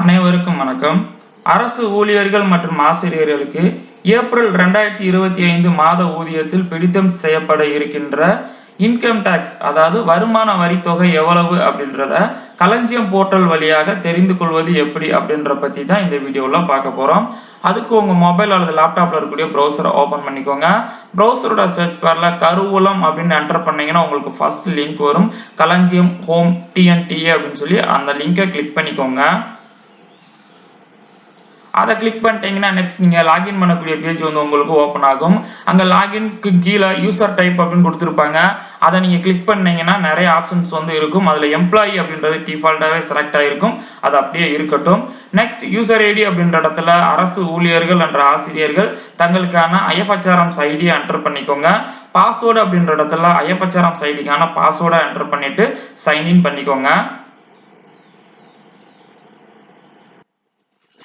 அனைவருக்கும் வணக்கம். அரசு ஊழியர்கள் மற்றும் ஆசிரியர்களுக்கு ஏப்ரல் ரெண்டாயிரத்தி இருபத்தி ஐந்து மாத ஊதியத்தில் பிடித்தம் செய்யப்பட இருக்கின்ற இன்கம் டேக்ஸ் அதாவது வருமான வரி தொகை எவ்வளவு அப்படின்றத களஞ்சியம் போர்ட்டல் வழியாக தெரிந்து கொள்வது எப்படி அப்படின்ற பத்தி தான் இந்த வீடியோல பார்க்க போறோம். அதுக்கு உங்க மொபைல் அல்லது லேப்டாப்ல இருக்கக்கூடிய ப்ரௌசரை ஓபன் பண்ணிக்கோங்க. ப்ரௌசரோட சர்ச் பார்ல கருவூலம் அப்படின்னு என்டர் பண்ணீங்கன்னா உங்களுக்கு ஃபர்ஸ்ட் லிங்க் வரும். களஞ்சியம் ஹோம் டிஎன்டிஏ அப்படின்னு சொல்லி அந்த லிங்கை கிளிக் பண்ணிக்கோங்க. அதை கிளிக் பண்ணிட்டீங்கன்னா நெக்ஸ்ட் நீங்கள் லாகின் பண்ணக்கூடிய பேஜ் வந்து உங்களுக்கு ஓப்பன் ஆகும். அங்கே லாகின்க்கு கீழே யூசர் டைப் அப்படின்னு கொடுத்துருப்பாங்க. அதை நீங்கள் கிளிக் பண்ணீங்கன்னா நிறைய ஆப்ஷன்ஸ் வந்து இருக்கும். அதில் எம்ப்ளாயி அப்படின்றது டிஃபால்ட்டாகவே செலக்ட் ஆகிருக்கும் அது அப்படியே இருக்கட்டும். நெக்ஸ்ட் யூசர் ஐடி அப்படின்ற இடத்துல அரசு ஊழியர்கள் என்ற ஆசிரியர்கள் தங்களுக்கான ஐஎஃப்ஹெச்ஆர்எம்ஸ் ஐடியை என்டர் பண்ணிக்கோங்க. பாஸ்வேர்டு அப்படின்ற இடத்துல ஐஎஃப்ஹெச்ஆர்எம்ஸ் ஐடிக்கான பாஸ்வேர்டை என்டர் பண்ணிட்டு சைன்இன் பண்ணிக்கோங்க.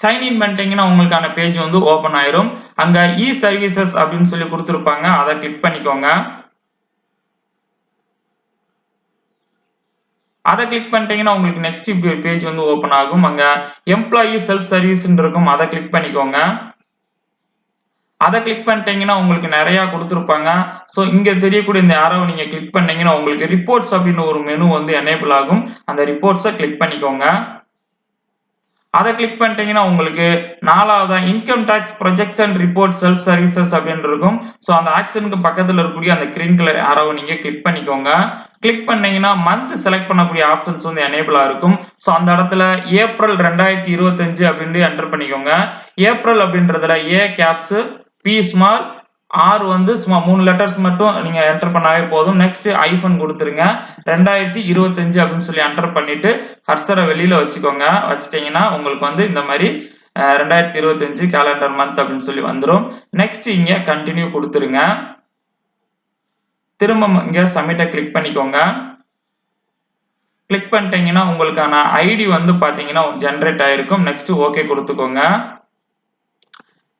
சைன்இன் பண்ணிட்டீங்கன்னா உங்களுக்கான பேஜ் வந்து ஓப்பன் ஆயிரும். அங்க இ சர்வீசஸ் அப்படின்னு சொல்லி கொடுத்துருப்பாங்க. அதை கிளிக் பண்ணிக்கோங்க. அதை கிளிக் பண்ணிட்டீங்கன்னா உங்களுக்கு நெக்ஸ்ட் பேஜ் வந்து ஓப்பன் ஆகும். அங்க எம்ப்ளாயி செல்ஃப் சர்வீஸ் இருக்கும். அதை கிளிக் பண்ணிக்கோங்க. அதை கிளிக் பண்ணிட்டீங்கன்னா உங்களுக்கு நிறைய கொடுத்துருப்பாங்க. ஸோ இங்க தெரியக்கூடிய இந்த ஆரோவை நீங்க கிளிக் பண்ணீங்கன்னா உங்களுக்கு ரிப்போர்ட்ஸ் அப்படின்னு ஒரு மெனு வந்து எனேபிள் ஆகும். அந்த ரிப்போர்ட்ஸை கிளிக் பண்ணிக்கோங்க. அதை கிளிக் பண்ணிட்டீங்கன்னா உங்களுக்கு நாலாவதா income tax projection report self services அப்படின்னு இருக்கும். ஸோ அந்த ஆக்ஷனுக்கு பக்கத்தில் இருக்கக்கூடிய அந்த கிரீன் கலர் ஆரோவை நீங்கள் கிளிக் பண்ணிக்கோங்க. கிளிக் பண்ணீங்கன்னா மந்த் செலக்ட் பண்ணக்கூடிய ஆப்ஷன்ஸ் வந்து எனேபிளாக இருக்கும். ஸோ அந்த இடத்துல ஏப்ரல் ரெண்டாயிரத்தி இருபத்தஞ்சு அப்படின்ட்டு என்டர் பண்ணிக்கோங்க. ஏப்ரல் அப்படின்றதுல A caps B small R வந்து சும்மா மூணு லெட்டர்ஸ் மட்டும் நீங்க என்டர் பண்ணாவே போதும். நெக்ஸ்ட் ஐஃபோன் கொடுத்துருங்க. ரெண்டாயிரத்தி இருபத்தஞ்சு அப்படின்னு சொல்லி என்டர் பண்ணிட்டு ஹர்சரை வெளியில வச்சுக்கோங்க. வச்சுட்டீங்கன்னா உங்களுக்கு வந்து இந்த மாதிரி ரெண்டாயிரத்தி இருபத்தஞ்சு கேலண்டர் மந்த் அப்படின்னு சொல்லி வந்துடும் நெக்ஸ்ட் இங்க கண்டினியூ கொடுத்துருங்க. திரும்ப இங்க சப்மிட்டை கிளிக் பண்ணிக்கோங்க. கிளிக் பண்ணிட்டீங்கன்னா உங்களுக்கான ஐடி வந்து பாத்தீங்கன்னா ஜென்ரேட் ஆயிருக்கும். நெக்ஸ்ட் ஓகே கொடுத்துக்கோங்க.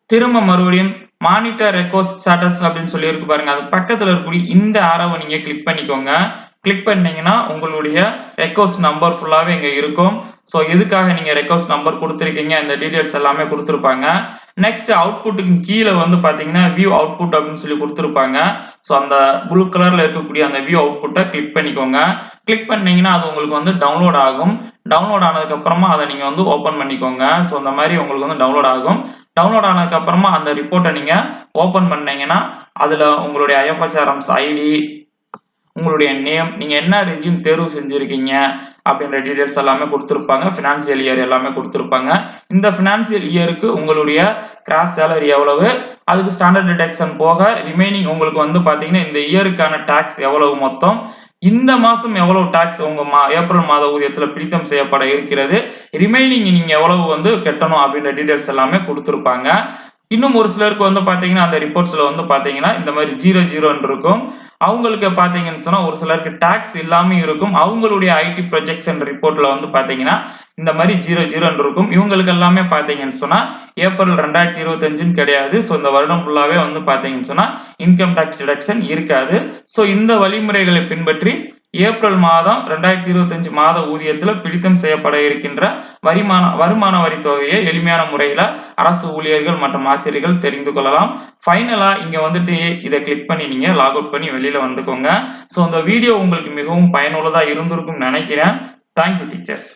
திரும்ப மறுபடியும் மானிட்டர் ரெக்வஸ்ட் ஸ்டேட்டஸ் அப்படின்னு சொல்லியிருக்கு பாருங்க. அது பக்கத்துல இருக்கக்கூடிய இந்த ஆரோவை நீங்க கிளிக் பண்ணிக்கோங்க. கிளிக் பண்ணீங்கன்னா உங்களுடைய ரெக்வஸ்ட் நம்பர் ஃபுல்லாகவே இங்கே இருக்கும். ஸோ எதுக்காக நீங்கள் ரெக்வஸ்ட் நம்பர் கொடுத்துருக்கீங்க. இந்த டீட்டெயில்ஸ் எல்லாமே கொடுத்துருப்பாங்க. நெக்ஸ்ட் அவுட்புட்டுக்கு கீழே வந்து பார்த்தீங்கன்னா வியூ அவுட்புட் அப்படின்னு சொல்லி கொடுத்துருப்பாங்க. ஸோ அந்த ப்ளூ கலரில் இருக்கக்கூடிய அந்த வியூ அவுட்புட்டை கிளிக் பண்ணிக்கோங்க. கிளிக் பண்ணீங்கன்னா அது உங்களுக்கு வந்து டவுன்லோட் ஆகும். டவுன்லோட் ஆனதுக்கப்புறமா அதை நீங்கள் வந்து ஓப்பன் பண்ணிக்கோங்க. ஸோ அந்த மாதிரி உங்களுக்கு வந்து டவுன்லோட் ஆகும். டவுன்லோட் ஆனதுக்கப்புறமா அந்த ரிப்போர்ட்டை நீங்கள் ஓப்பன் பண்ணீங்கன்னா அதில் உங்களுடைய ஐஎஃப்எச்ஆர்எம்ஸ் ஐடி உங்களுடைய நேம் நீங்கள் என்ன ரெஜிம் தேர்வு செஞ்சுருக்கீங்க அப்படின்ற டீட்டெயில்ஸ் எல்லாமே கொடுத்துருப்பாங்க. ஃபினான்சியல் இயர் எல்லாமே கொடுத்துருப்பாங்க. இந்த ஃபினான்சியல் இயருக்கு உங்களுடைய கிராஸ் சேலரி எவ்வளவு? அதுக்கு ஸ்டாண்டர்ட் டிடெக்ஷன் போக ரிமைனிங் உங்களுக்கு வந்து பார்த்தீங்கன்னா இந்த இயருக்கான டேக்ஸ் எவ்வளவு மொத்தம்? இந்த மாதம் எவ்வளவு டேக்ஸ் உங்கள் மா ஏப்ரல் மாத ஊதியத்தில் பிடித்தம் செய்யப்பட இருக்கிறது? ரிமைனிங் நீங்கள் எவ்வளவு வந்து கட்டணும் அப்படின்ற டீட்டெயில்ஸ் எல்லாமே கொடுத்துருப்பாங்க. இன்னும் ஒரு சிலருக்கு வந்து பார்த்தீங்கன்னா அந்த ரிப்போர்ட்ஸில் வந்து பார்த்தீங்கன்னா இந்த மாதிரி ஜீரோ ஜீரோன்னு இருக்கும். அவங்களுக்கு பார்த்தீங்கன்னு சொன்னா ஒரு சிலருக்கு டேக்ஸ் இல்லாமல் இருக்கும். அவங்களுடைய ஐடி ப்ரொஜெக்ஷன் ரிப்போர்ட்டில் வந்து பார்த்தீங்கன்னா இந்த மாதிரி ஜீரோ ஜீரோன்னு இருக்கும். இவங்களுக்கு எல்லாமே பார்த்தீங்கன்னு சொன்னா ஏப்ரல் ரெண்டாயிரத்தி இருபத்தஞ்சுன்னு கிடையாது. ஸோ இந்த வருடம் ஃபுல்லாகவே வந்து பார்த்தீங்கன்னு சொன்னா இன்கம் டேக்ஸ் டிடக்ஷன் இருக்காது. ஸோ இந்த வழிமுறைகளை பின்பற்றி ஏப்ரல் மாதம் ரெண்டாயிரத்தி இருபத்தஞ்சு மாத ஊதியத்தில் பிடித்தம் செய்யப்பட இருக்கின்ற வரிமான வருமான வரி தொகையை எளிமையான முறையில் அரசு ஊழியர்கள் மற்றும் ஆசிரியர்கள் தெரிந்து கொள்ளலாம். ஃபைனலாக இங்கே வந்துட்டு இதை கிளிக் பண்ணி நீங்கள் லாக் அவுட் பண்ணி வெளியில் வந்துக்கோங்க. ஸோ அந்த வீடியோ உங்களுக்கு மிகவும் பயனுள்ளதாக இருந்திருக்கும் நினைக்கிறேன். Thank you teachers